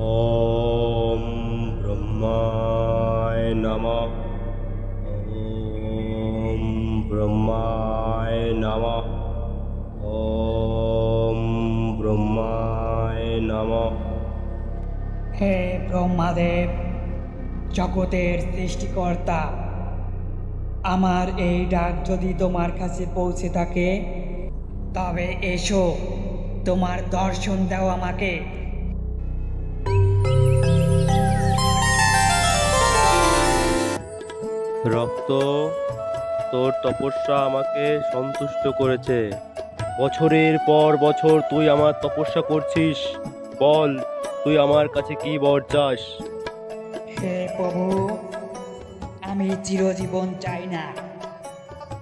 ॐ ब्रह्माय नमः ॐ ब्रह्माय नमः ॐ ब्रह्माय नमः হে ব্রহ্মাদেব জগতের সৃষ্টিকর্তা আমার এই ডাক যদি তোমার কাছে পৌঁছে থাকে তবে এসো তোমার দর্শন দাও আমাকে রক্ত, তোর তপস্যা আমাকে সন্তুষ্ট করেছে। বছরের পর বছর তুই আমার তপস্যা করছিস। বল, তুই আমার কাছে কি বর চাস? হে প্রভু, আমি চিরজীবন চাই না।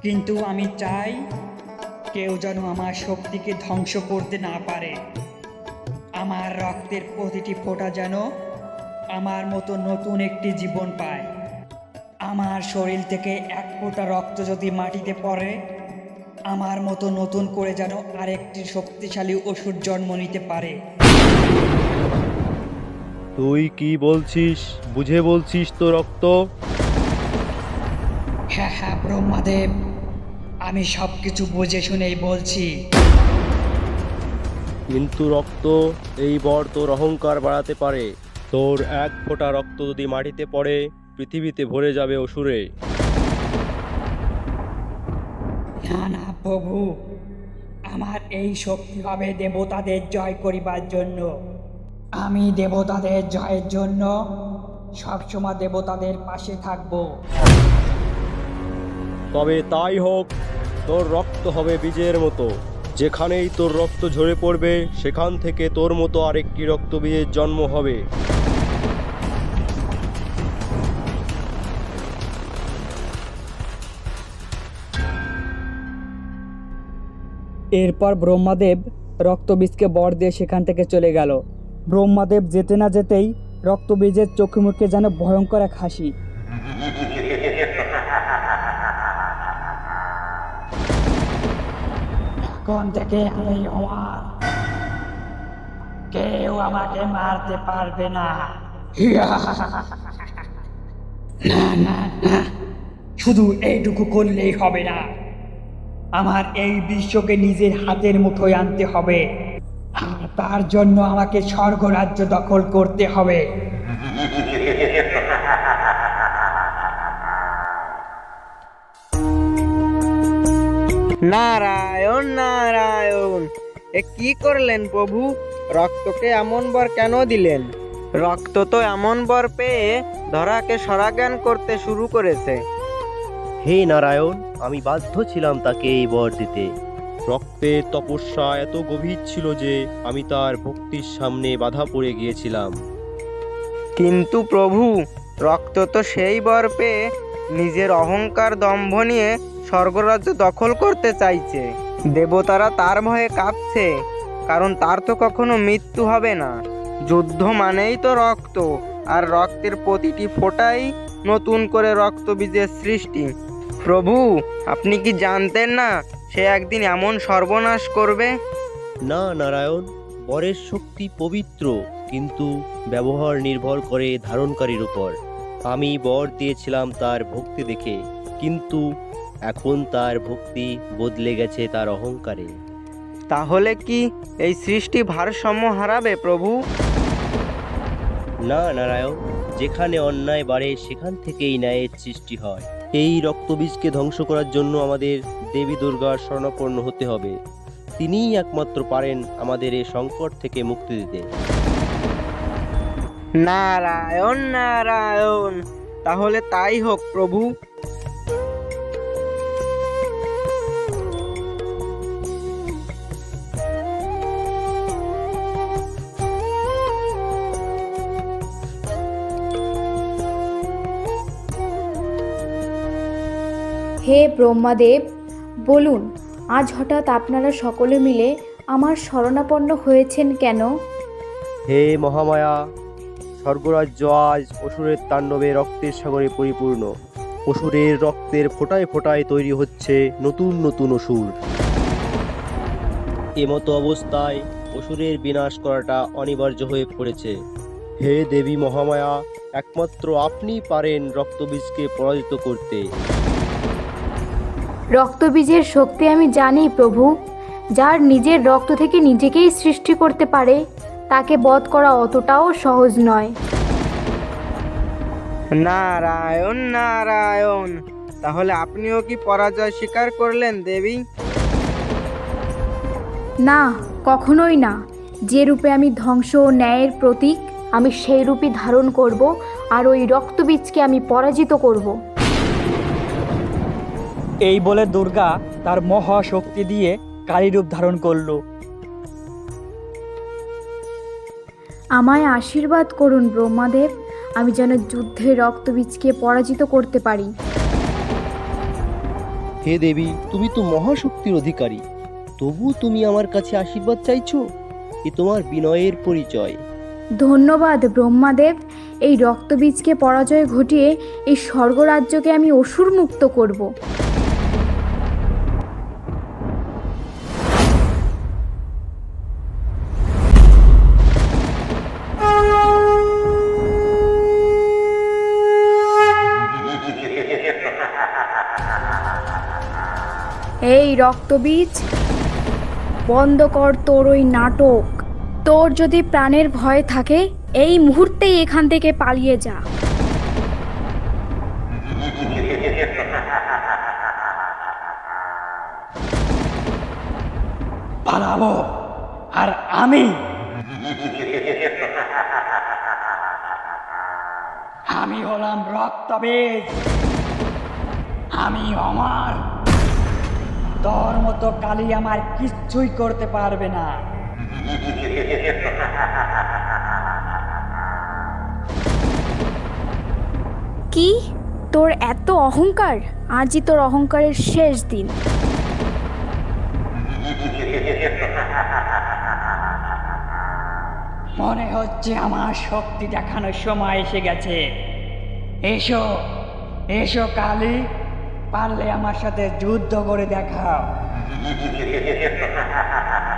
কিন্তু আমি চাই কেউ যেন আমার শক্তিকে ধ্বংস করতে না পারে। আমার রক্তের প্রতিটি ফোঁটা যেন আমার মতো নতুন একটি জীবন পায়। আমার শরীর থেকে এক ফোঁটা রক্ত যদি মাটিতে পড়ে আমার মতো নতুন করে যেন আরেকটি শক্তিশালী ওষুধ জন্ম নিতে পারে। তুই কি বলছিস? বুঝে বলছিস তো রক্ত? হ্যাঁ হ্যাঁ ব্রহ্মাদেব আমি সব কিছু বুঝে শুনেই বলছি। কিন্তু রক্ত এই বর তোর অহংকার বাড়াতে পারে। তোর এক ফোঁটা রক্ত যদি মাটিতে পড়ে পৃথিবীতে ভরে যাবে অসুরে। না না প্রভু আমার এই শক্তি হবে দেবতাদের জয় করিবার জন্য। আমি দেবতাদের জয়ের জন্য সবসময় দেবতাদের পাশে থাকব। তবে তাই হোক তোর রক্ত হবে বীজের মতো। যেখানেই তোর রক্ত ঝরে পড়বে সেখান থেকে তোর মতো আরেকটি রক্ত বীজের জন্ম হবে। এরপর ব্রহ্মাদেব রক্তবীজকে বর দিয়ে সেখান থেকে চলে গেল। ব্রহ্মাদেব যেতে না যেতেই রক্তবীজের চোখে মুখে যেন ভয়ঙ্কর এক হাসি। এখন থেকে আমি আমার কেউ আমাকে মারতে পারবে না। না না না। শুধু এইটুকু করলেই হবে না। আমার এই বিশ্বকে নিজের হাতের মুঠোয় আনতে হবে। আর তার জন্য আমাকে স্বর্গরাজ্য দখল করতে হবে। নারায়ণ নারায়ণ এ কি করলেন প্রভু? রক্তকে এমন বর কেন দিলেন? রক্ত তো এমন বর পেয়ে ধরাকে সরাজ্ঞান করতে শুরু করেছে। হে নারায়ণ আমি বাধ্য ছিলাম তাকে এই বর দিতে। রক্তের তপস্যা এত গভীর ছিল যে আমি তার ভক্তির সামনে বাধা পড়ে গিয়েছিলাম। কিন্তু প্রভু রক্ত তো সেই বর পেয়ে নিজের অহংকার দম্ভ নিয়ে স্বর্গরাজ্য দখল করতে চাইছে। দেবতারা তার ভয়ে কাঁপছে কারণ তার তো কখনো মৃত্যু হবে না। যুদ্ধ মানেই তো রক্ত আর রক্তের প্রতিটি ফোঁটাই নতুন করে রক্তবীজের সৃষ্টি। প্রভু আপনি কি জানতেন না সে একদিন এমন সর্বনাশ করবে? না নারায়ণ বরের শক্তি পবিত্র কিন্তু ব্যবহার নির্ভর করে ধারণকারীর উপর। আমি বর দিয়েছিলাম তার ভক্তি দেখে কিন্তু এখন তার ভক্তি বদলে গেছে তার অহংকারে। তাহলে কি এই সৃষ্টি ভারসাম্য হারাবে প্রভু? না নারায়ণ যেখানে অন্যায় বাড়ে সেখান থেকেই ন্যায়ের সৃষ্টি হয়। এই রক্তবীজকে ধ্বংস করার জন্য আমাদের দেবী দুর্গার স্বর্ণাপন্ন হতে হবে। তিনিই একমাত্র পারেন আমাদের এই সংকট থেকে মুক্তি দিতে। নারায়ণ নারায়ণ, তাহলে তাই হোক প্রভু। হে ব্রহ্মাদেব, বলুন, আজ হঠাৎ আপনারা সকলে মিলে আমার শরণাপন্ন হয়েছেন কেন? হে মহামায়া, স্বর্গরাজ্য আজ অসুরের তাণ্ডবে রক্তের সাগরে পরিপূর্ণ। অসুরের রক্তের ফোঁটায় ফোঁটায় তৈরি হচ্ছে নতুন নতুন অসুর। এমতো অবস্থায় অসুরের বিনাশ করাটা অনিবার্য হয়ে পড়েছে। হে দেবী মহামায়া, একমাত্র আপনি পারেন রক্তবীজকে পরাজিত করতে। রক্তবীজের শক্তি আমি জানি প্রভু। যার নিজের রক্ত থেকে নিজেকেই সৃষ্টি করতে পারে তাকে বধ করা অতটাও সহজ নয়। নারায়ণ নারায়ণ তাহলে আপনিও কি পরাজয় স্বীকার করলেন দেবী? না কখনোই না। যে রূপে আমি ধ্বংস ও ন্যায়ের প্রতীক আমি সেই রূপই ধারণ করব আর ওই রক্তবীজকে আমি পরাজিত করব। এই বলে দুর্গা তার মহাশক্তি দিয়ে কালী রূপ ধারণ করল। আমায় আশীর্বাদ করুন ব্রহ্মাদেব আমি যেন যুদ্ধে রক্তবীজকে পরাজিত করতে পারি। হে দেবী তুমি তো মহাশক্তির অধিকারী। তবু তুমি আমার কাছে আশীর্বাদ চাইছো? এ তোমার বিনয়ের পরিচয়। ধন্যবাদ ব্রহ্মাদেব এই রক্তবীজকে পরাজয় ঘটিয়ে এই স্বর্গরাজ্যকে আমি অসুর মুক্ত করব। রক্তবীজ? বন্ধ কর তোর ওই নাটক। তোর যদি প্রাণের ভয় থাকে, এই মুহূর্তেই এখান থেকে পালিয়ে যা। পালাবো। আর আমি। আমি হলাম রক্তবীজ। আমি অমর। তোর মতো কালি আমার কিচ্ছুই করতে পারবে না। কি? তোর এত অহংকার? আজই তোর অহংকারের শেষ দিন। মনে হচ্ছে আমার শক্তি দেখানোর সময় এসে গেছে। এসো এসো কালী। পারলে আমার সাথে যুদ্ধ করে দেখাও।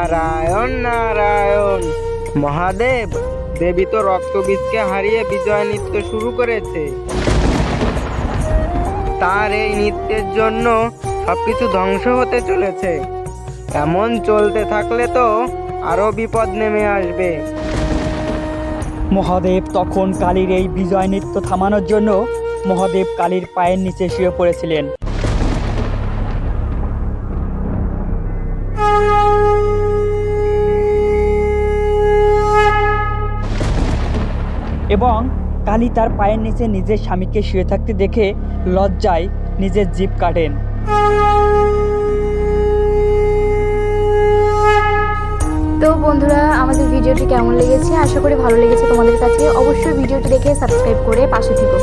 নারায়ণ নারায়ণ। মহাদেব, দেবী তো রক্তবীজকে হারিয়ে বিজয় নৃত্য শুরু করেছে। তার এই নৃত্যের জন্য সবকিছু ধ্বংস হতে চলেছে। এমন চলতে থাকলে তো আরও বিপদ নেমে আসবে। মহাদেব তখন কালীর এই বিজয় নৃত্য থামানোর জন্য মহাদেব কালীর পায়ের নিচে শুয়ে পড়েছিলেন। এবং কালি তার পায়ের নিচে নিজের স্বামীকে শুয়ে থাকতে দেখে লজ্জায় নিজের জিপ কাটেন। তো বন্ধুরা, আমাদের ভিডিওটি কেমন লেগেছে? আশা করি ভালো লেগেছে। তোমাদের কাছে অবশ্যই ভিডিওটি দেখে সাবস্ক্রাইব করে পাশে থেকে।